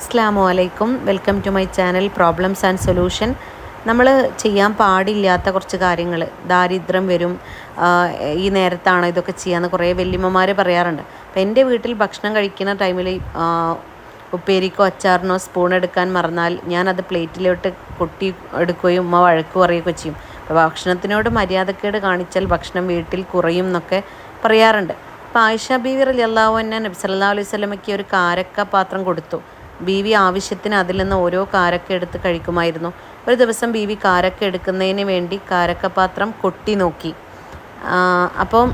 അസ്ലാമു അലൈക്കും. Welcome to my channel problems and solution. നമ്മൾ ചെയ്യാൻ പാടില്ലാത്ത കുറച്ച് കാര്യങ്ങൾ ദാരിദ്ര്യം വരും. ഈ നേരത്താണ് ഇതൊക്കെ ചെയ്യാമെന്ന് കുറേ വല്യമ്മമാർ പറയാറുണ്ട്. അപ്പോൾ എന്റെ വീട്ടിൽ ഭക്ഷണം കഴിക്കുന്ന ടൈമിൽ ഉപ്പേരിക്കോ അച്ചാറിനോ സ്പൂൺ എടുക്കാൻ മറന്നാൽ ഞാനത് പ്ലേറ്റിലോട്ട് കൊട്ടി എടുക്കുകയും ഉമ്മ വഴക്ക് പറയുകയൊക്കെ ചെയ്യും. അപ്പോൾ ഭക്ഷണത്തിനോട് മര്യാദക്കേട് കാണിച്ചാൽ ഭക്ഷണം വീട്ടിൽ കുറയും എന്നൊക്കെ പറയാറുണ്ട്. അപ്പോൾ ആയിഷ ബീവി റലി അള്ളാഹു തന്നെ നബി സല്ലല്ലാഹു അലൈഹി സ്വലമയ്ക്ക് ഒരു കാരക്ക പാത്രം കൊടുത്തു. ബീവി ആവശ്യത്തിന് അതിൽ നിന്ന് ഓരോ കാരക്ക എടുത്ത് കഴിക്കുമായിരുന്നു. ഒരു ദിവസം ബീവി കാരക്ക എടുക്കുന്നതിന് വേണ്ടി കാരക്കപാത്രം കൊട്ടി നോക്കി. അപ്പം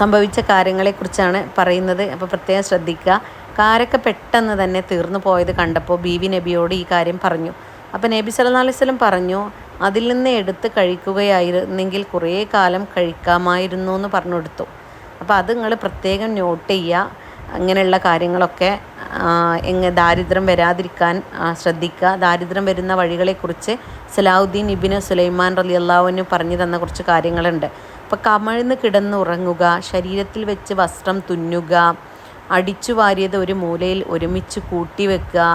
സംഭവിച്ച കാര്യങ്ങളെക്കുറിച്ചാണ് പറയുന്നത്. അപ്പോൾ പ്രത്യേകം ശ്രദ്ധിക്കുക. കാരക്ക പെട്ടെന്ന് തന്നെ തീർന്നു പോയത് കണ്ടപ്പോൾ ബീവി നബിയോട് ഈ കാര്യം പറഞ്ഞു. അപ്പോൾ നബി സല്ലാ അലൈഹി വസല്ലം പറഞ്ഞു അതിൽ നിന്ന് എടുത്ത് കഴിക്കുകയായിരുന്നെങ്കിൽ കുറേ കാലം കഴിക്കാമായിരുന്നു എന്ന് പറഞ്ഞു കൊടുത്തു അപ്പോൾ അത് നിങ്ങൾ പ്രത്യേകം നോട്ട് ചെയ്യുക. അങ്ങനെയുള്ള കാര്യങ്ങളൊക്കെ എങ്ങ് ദാരിദ്ര്യം വരാതിരിക്കാൻ ശ്രദ്ധിക്കുക. ദാരിദ്ര്യം വരുന്ന വഴികളെക്കുറിച്ച് സലാഹുദ്ദീൻ ഇബിന് സുലൈമാൻ റലി അള്ളാഹുവിന് പറഞ്ഞു തന്ന കുറച്ച് കാര്യങ്ങളുണ്ട്. അപ്പോൾ കമഴ്ന്ന് കിടന്നുറങ്ങുക ശരീരത്തിൽ വെച്ച് വസ്ത്രം തുന്നുക അടിച്ചു വാരിയത് ഒരു മൂലയിൽ ഒരുമിച്ച് കൂട്ടി വെക്കുക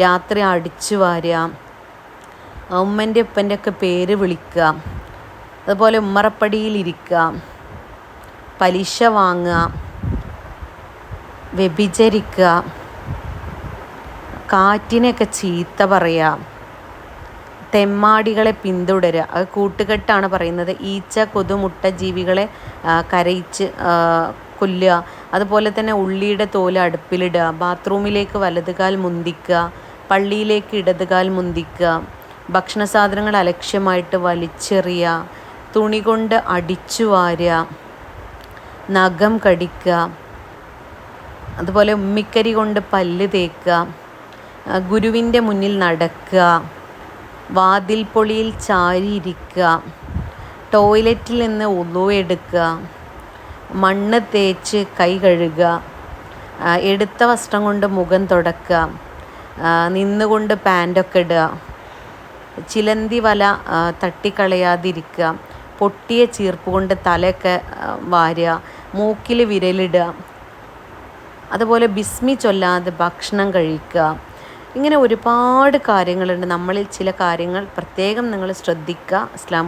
രാത്രി അടിച്ചു വാരുക ഉമ്മന്റെ ഉപ്പന്റെ ഒക്കെ പേര് വിളിക്കുക അതുപോലെ ഉമ്മറപ്പടിയിലിരിക്കുക പലിശ വാങ്ങുക വ്യഭിചരിക്കുക. കാറ്റിനെയൊക്കെ ചീത്ത പറയുക. തെമ്മാടികളെ പിന്തുടരുക. അത് കൂട്ടുകെട്ടാണ് പറയുന്നത്. ഈച്ച കൊതുമുട്ട ജീവികളെ കരയിച്ച് കൊല്ലുക. അതുപോലെ തന്നെ ഉള്ളിയുടെ തോൽ അടുപ്പിലിടുക. ബാത്റൂമിലേക്ക് വലതുകാൽ മുന്തിക്കുക. പള്ളിയിലേക്ക് ഇടതുകാൽ മുന്തിക്കുക. ഭക്ഷണ സാധനങ്ങൾ അലക്ഷ്യമായിട്ട് വലിച്ചെറിയുക. തുണി കൊണ്ട് അടിച്ചു വാരുക നഖം കടിക്കുക. അതുപോലെ ഉമ്മിക്കരി കൊണ്ട് പല്ല് തേക്കുക ഗുരുവിന്റെ മുന്നിൽ നടക്കുക വാതിൽ പൊളിയിൽ ചാരിയിരിക്കുക ടോയ്ലറ്റിൽ നിന്ന് ഉളുവെടുക്കുക മണ്ണ് തേച്ച് കൈ കഴുകുക എടുത്ത വസ്ത്രം കൊണ്ട് മുഖം തുടക്കുക നിന്നുകൊണ്ട് പാന്റൊക്കെ ഇടുക ചിലന്തി വല തട്ടിക്കളയാതിരിക്കുക പൊട്ടിയ ചീർപ്പ് കൊണ്ട് തലയൊക്കെ വാരുക മൂക്കിൽ വിരലിടുക അതുപോലെ ബിസ്മി ചൊല്ലാതെ ഭക്ഷണം കഴിക്കുക. ഇങ്ങനെ ഒരുപാട് കാര്യങ്ങളുണ്ട്. നമ്മളിൽ ചില കാര്യങ്ങൾ പ്രത്യേകം നിങ്ങൾ ശ്രദ്ധിക്കുക. അസ്ലാമു